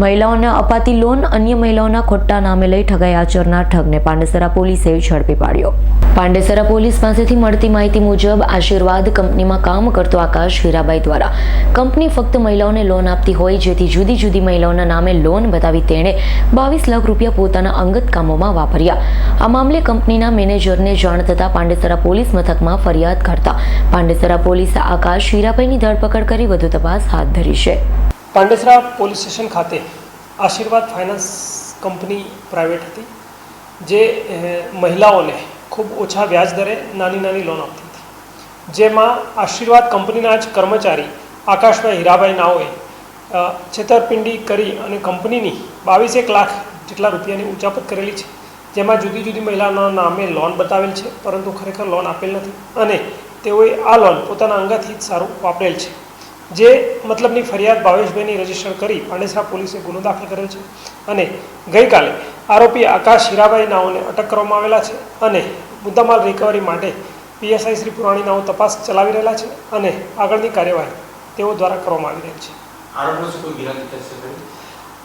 મહિલાઓને અપાતી લોન અન્ય મહિલાઓના ખોટા નામે લઈ ઠગાઈ આચરનાર ઠગને પાંડેસરા પોલીસે ઝડપી પાડ્યો. પાંડેસરા પોલીસ પાસેથી મળતી માહિતી મુજબ આશીર્વાદ કંપનીમાં કામ કરતો આકાશ હીરાબાઈ દ્વારા. કંપની ફક્ત મહિલાઓને લોન આપતી હોય, જેથી જુદી જુદી મહિલાઓના નામે લોન બતાવી તેણે બાવીસ લાખ રૂપિયા પોતાના અંગત કામોમાં વાપર્યા. આ મામલે કંપનીના મેનેજરને જાણ થતાં પાંડેસરા પોલીસ મથકમાં ફરિયાદ કરતા પાંડેસરા પોલીસે આકાશ હીરાબાઈની ધરપકડ કરી વધુ તપાસ હાથ ધરી છે. પાંડેસરા પોલીસ સ્ટેશન ખાતે આશીર્વાદ ફાઇનાન્સ કંપની પ્રાઇવેટ હતી, જે મહિલાઓને ખૂબ ઓછા વ્યાજ દરે નાની નાની લોન આપતી હતી. જેમાં આશીર્વાદ કંપનીના જ કર્મચારી આકાશભાઈ હીરાભાઈ નાઓએ છેતરપિંડી કરી અને કંપનીની બાવીસેક લાખ જેટલા રૂપિયાની ઉચાપત કરેલી છે. જેમાં જુદી જુદી મહિલાઓના નામે લોન બતાવેલ છે, પરંતુ ખરેખર લોન આપેલ નથી અને તેઓએ આ લોન પોતાના અંગતથી જ સારું વાપરેલ છે. જે મતલબની ફરિયાદ ભાવેશભાઈની રજિસ્ટર કરી પાંડેસરા પોલીસે ગુનો દાખલ કરેલ છે. અને ગઈકાલે આરોપી આકાશ હીરાભાઈ નાઓને અટક કરવામાં આવેલા છે અને મુદ્દામાલ રિકવરી માટે પીએસઆઈ શ્રી પુરાણી નાઓ તપાસ ચલાવી રહેલા છે અને આગળની કાર્યવાહી તેઓ દ્વારા કરવામાં આવી રહી છે?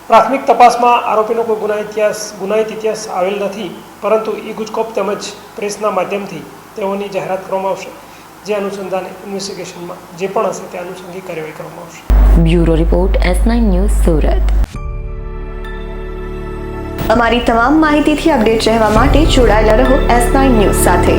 પ્રાથમિક તપાસમાં આરોપીનો કોઈ ગુના ઇતિહાસ ગુનાહિત ઇતિહાસ આવેલ નથી પરંતુ ઈ ગુજકોપ તેમજ પ્રેસના માધ્યમથી તેઓની જાહેરાત કરવામાં આવશે. જે અનુસંધાને ઇન્વેસ્ટિગેશનમાં જે પણ હશે તે અનુસંધી કાર્યવાહી કરવામાં આવશે. Bureau report S nine news Surat. અમારી તમામ માહિતીથી અપડેટ રહેવા માટે જોડાયેલા રહો એસ નાઇન ન્યૂઝ સાથે.